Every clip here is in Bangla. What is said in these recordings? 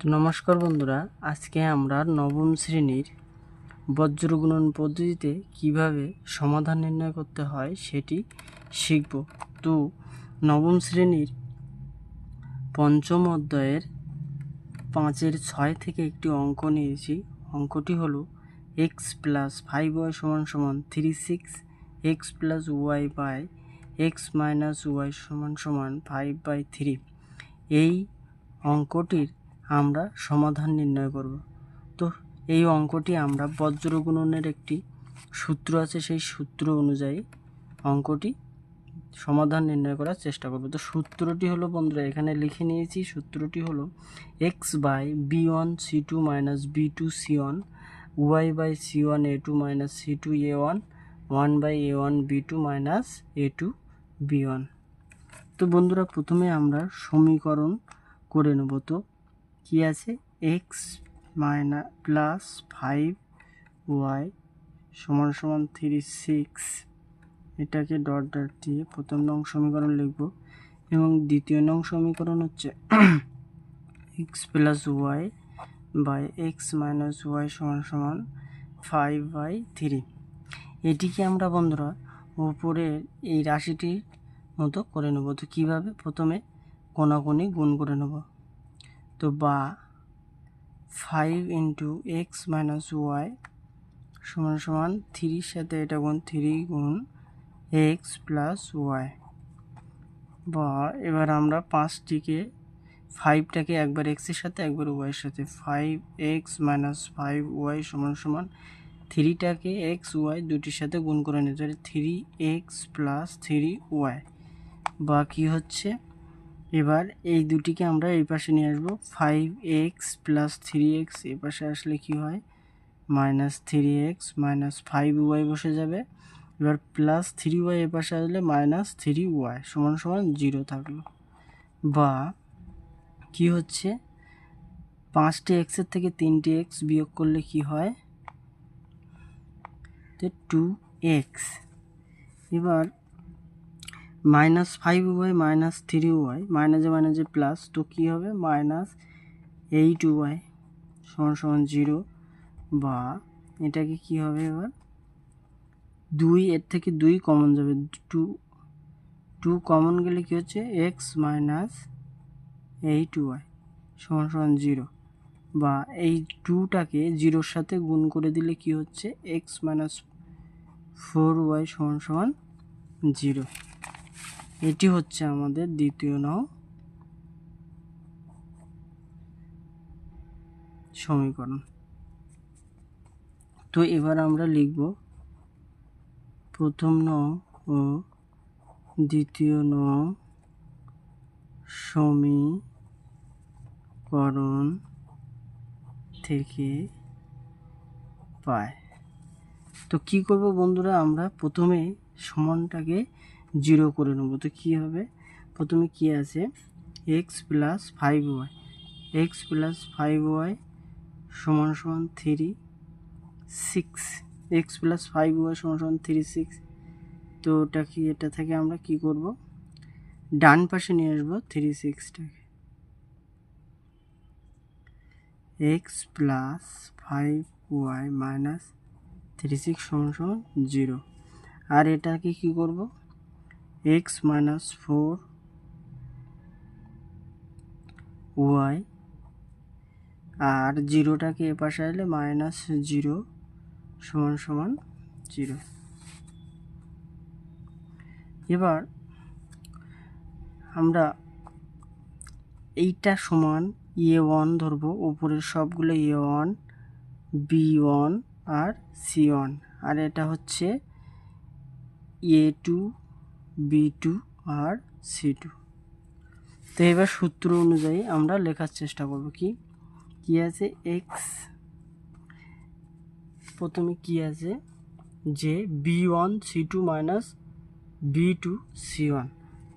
তো নমস্কার বন্ধুরা, আজকে আমরা নবম শ্রেণির বজ্র পদ্ধতিতে কীভাবে সমাধান নির্ণয় করতে হয় সেটি শিখব। তো নবম শ্রেণির পঞ্চম অধ্যায়ের পাঁচের ছয় থেকে একটি অঙ্ক নিয়েছি। অঙ্কটি হলো এক্স প্লাস ফাইভ ওয়াই সমান সমান three six X plus Y by X minus Y সমান সমান ফাইভ বাই থ্রি এই অঙ্কটির আমরা সমাধান নির্ণয় করব। তো এই অঙ্কটি আমরা বজ্র গুণনের একটি সূত্র আছে, সেই সূত্র অনুযায়ী অঙ্কটি সমাধান নির্ণয় করার চেষ্টা করব। তো সূত্রটি হলো, বন্ধুরা, এখানে লিখে নিয়েছি, সূত্রটি হলো X by B one C two minus B two C one Y by C one A two minus C two A one one by A one B two minus A two B one তো বন্ধুরা, প্রথমে আমরা সমীকরণ করে নেব। তো কী আছে? এক্স মাইনা প্লাস ফাইভ ওয়াই সমান সমান থ্রি সিক্স এটাকে ডট ডট দিয়ে প্রথম নং সমীকরণ লিখব এবং দ্বিতীয় নং সমীকরণ হচ্ছে X plus Y by X minus Y সমান সমান ফাইভ বাই থ্রি এটিকে আমরা বন্ধুরা উপরে এই রাশিটির মতো করে নেব। তো কীভাবে? প্রথমে কোনাকুনি গুণ করে নেব। তো বা five into X minus Y সমান সমান থ্রির সাথে এটা গুণ থ্রি গুণ এক্স প্লাস ওয়াই বা এবার আমরা পাঁচটিকে ফাইভটাকে একবার এক্সের সাথে, একবার ওয়াইয়ের সাথে। Five X minus five Y সমান সমান থ্রিটাকে এক্স ওয়াই দুটির সাথে গুণ করে নিতে three X plus three Y বা কী হচ্ছে? এবার এই দুটিকে আমরা এই পাশে নিয়ে আসব। Five X plus three X এই পাশে আসলে কি হয়? Minus three X minus five Y বসে যাবে। এবার প্লাস থ্রি ওয়াই এ পাশে আসলে মাইনাস থ্রি ওয়াই সমান সমান জিরো থাকল। বা কি হচ্ছে? পাঁচটি এক্সের থেকে তিনটি এক্স বিয়োগ করলে কি হয়? টু এক্স এবার minus five Y minus three Y মাইনাসে মাইনাসে প্লাস তো কী হবে? মাইনাস এইট ওয়াই সমান সমান জিরো বা এটাকে কি হবে এবার? দুই, এর থেকে দুই কমন যাবে। টু টু কমন গেলে কী হচ্ছে? এক্স মাইনাস এইট ওয়াই সমান সমান জিরো বা এই টুটাকে জিরোর সাথে গুণ করে দিলে কি হচ্ছে? এক্স মাইনাস ফোর ওয়াই সমান সমান জিরো এটি হচ্ছে আমাদের দ্বিতীয় নং সমীকরণ। তো এবার আমরা লিখব প্রথম নং ও দ্বিতীয় নং সমীকরণ থেকে পায়। তো কি করব বন্ধুরা? আমরা প্রথমে সমানটাকে জিরো করে নেব। তো কী হবে? প্রথমে কী আছে? X plus five Y X plus five Y সমান সমান three six X plus five Y সমান সমান থ্রি সিক্স তো ওটা কি, এটা থেকে আমরা কি করব? ডান পাশে নিয়ে আসব three সিক্সটাকে X plus five Y minus three six সমান সমান জিরো আর এটাকে কী করব? এক্স মাইনাস ফোর ওয়াই আর জিরোটাকে এ পাশে আসলে মাইনাস জিরো সমান সমান জিরো। এবার আমরা এইটা সমান ইয়ে ওয়ান ধরবো উপরের সবগুলো ইয়ে ওয়ান, বি ওয়ান আর সি ওয়ান। আর এটা হচ্ছে এ টু বি টু আর সি টু তো এবার সূত্র অনুযায়ী আমরা লেখার চেষ্টা করব কি? কি আছে? এক্স প্রথমে কি আছে? যে B one C two minus B two C one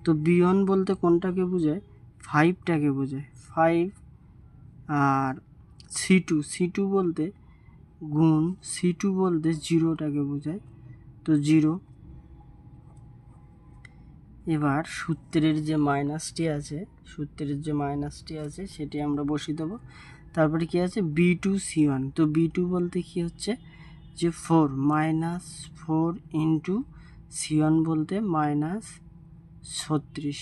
তো বি ওয়ান বলতে কোনটাকে বোঝায়? ফাইভটাকে বোঝায়। ফাইভ আর সি টু সি টু বলতে গুণ সি টু বলতে জিরোটাকে বোঝায়। তো জিরো এবার সূত্রের যে মাইনাসটি আছে, সূত্রের যে মাইনাসটি আছে, সেটি আমরা বসিয়ে দেবো। তারপরে কি আছে? বি টু সি ওয়ান তো বি টু বলতে কি হচ্ছে? যে four minus four into C one বলতে মাইনাস ছত্রিশ।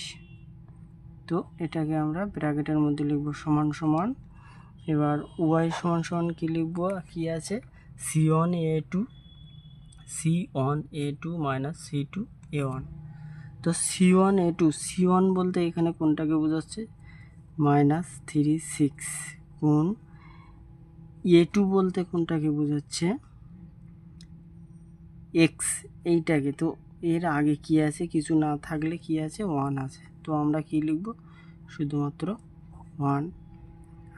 তো এটাকে আমরা ব্র্যাকেটের মধ্যে লিখব সমান সমান। এবার ওয়াই সমান সমান কী লিখব? কী আছে? C one A two C one A two minus C two A one তো C one A two C one বলতে এখানে কোনটাকে বোঝাচ্ছে? মাইনাস থ্রি, সিক্স কোন এ টু বলতে কোনটাকে বোঝাচ্ছে? এক্স এইটাকে। তো এর আগে কি আছে? কিছু না থাকলে কি আছে? ওয়ান আছে। তো আমরা কি লিখব? শুধুমাত্র ওয়ান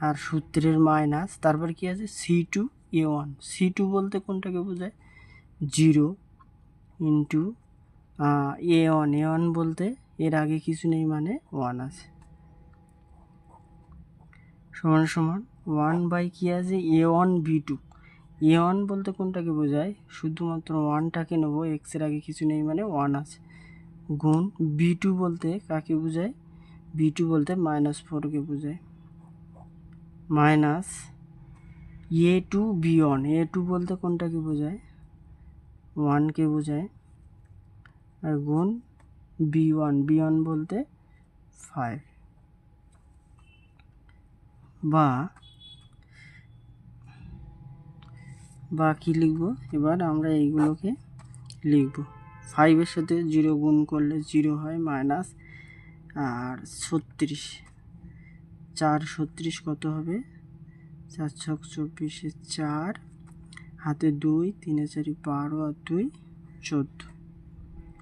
আর সূত্রের মাইনাস, তারপর কি আছে? C two A one C two বলতে কোনটাকে বোঝায়? Zero into A one A one বলতে এর আগে কিছু নেই মানে ওয়ান আছে। সমান সমান ওয়ান বাই কী আছে? A one B two A one বলতে কোনটাকে বোঝায়? শুধুমাত্র ওয়ানটাকে নেব এক্সের আগে কিছু নেই মানে ওয়ান আছে। গুণ বি টু বলতে কাকে বোঝায়? বি টু বলতে মাইনাস ফোরকে বোঝায়। Minus A two B one A two বলতে কোনটাকে বোঝায়? ওয়ানকে বোঝায়। আর গুণ বি ওয়ান বি ওয়ান বলতে ফাইভ বা বা কী লিখব? এবার আমরা এইগুলোকে লিখব। ফাইভের সাথে জিরো গুণ করলে জিরো হয় মাইনাস আর ছত্রিশ। চার ছত্রিশ কত হবে? চার ছক চব্বিশে চার, হাতে দুই, তিনে চারি বারো, আর দুই, চোদ্দ।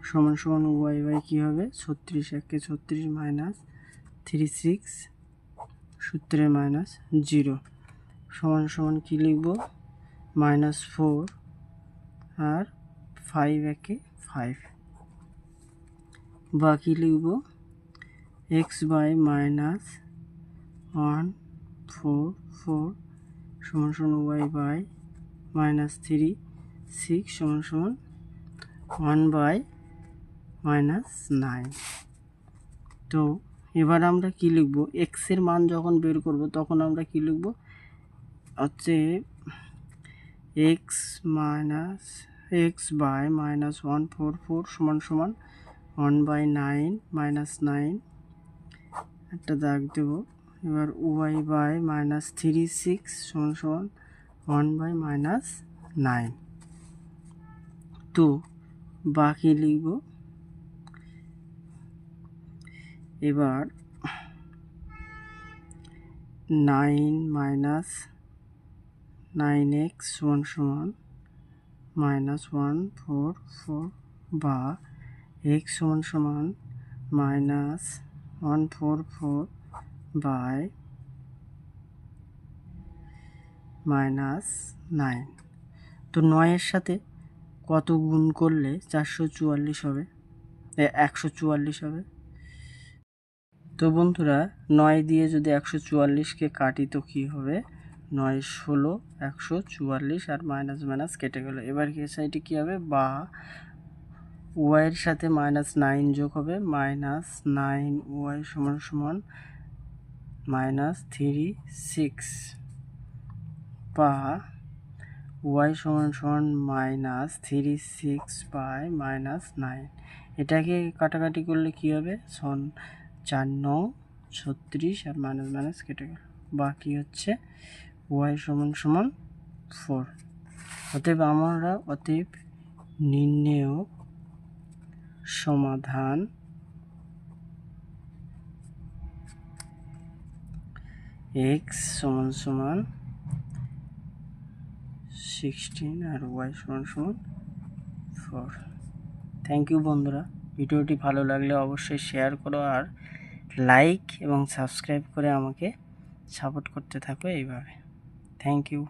সমান সমান ওয়াই ওয়াই কী হবে? ছত্রিশ একে ছত্রিশ মাইনাস থ্রি সিক্স সূত্রে মাইনাস জিরো। সমান সমান কী লিখব? মাইনাস ফোর আর ফাইভ একে ফাইভ। বাকি লিখব? X by minus one four four সমান সমান Y by minus three six সমান সমান ওয়ান বাই মাইনাস নাইন তো এবার আমরা কি লিখব? এক্সের মান যখন বের করব, তখন আমরা কি লিখব? হচ্ছে X minus X by minus one four four সমান সমান one by nine minus nine একটা দাগ দেবো। এবার Y by minus three six সমান সমান ওয়ান বাই মাইনাস নাইন তো বাকি লিখব এবার nine minus nine X one সমান মাইনাস ওয়ান ফোর ফোর বা এক্স সমান সমান minus one four four by minus nine. তো নয়ের সাথে কত গুণ করলে চারশো চুয়াল্লিশ হবে? একশো চুয়াল্লিশ হবে। তো বন্ধুরা, নয় দিয়ে যদি একশো চুয়াল্লিশকে কাটি তো কী হবে? নয় ষোলো, একশো চুয়াল্লিশ আর মাইনাস মাইনাস কেটে গেলো। এবার কি সাইডে কী হবে? বা ওয়াইয়ের সাথে মাইনাস নাইন যোগ হবে। মাইনাস নাইন ওয়াই সমান সমান মাইনাস থ্রি সিক্স। বা ওয়াই সমান সমান minus three six by minus nine. এটাকে কাটাকাটি করলে কী হবে? সন চার নং, ছত্রিশ আর মাইনাস মাইনাস কেটে গেল। বাকি হচ্ছে ওয়াই সমান সমান ফোর অতএব আমরা অতএব নির্ণেয় সমাধান এক্স সমান সমান সিক্সটিন আর ওয়াই সমান সমান ফোর থ্যাংক ইউ বন্ধুরা। ভিডিওটি ভালো লাগলে অবশ্যই শেয়ার করো আর লাইক এবং সাবস্ক্রাইব করে আমাকে সাপোর্ট করতে থাকো এইভাবে। Thank you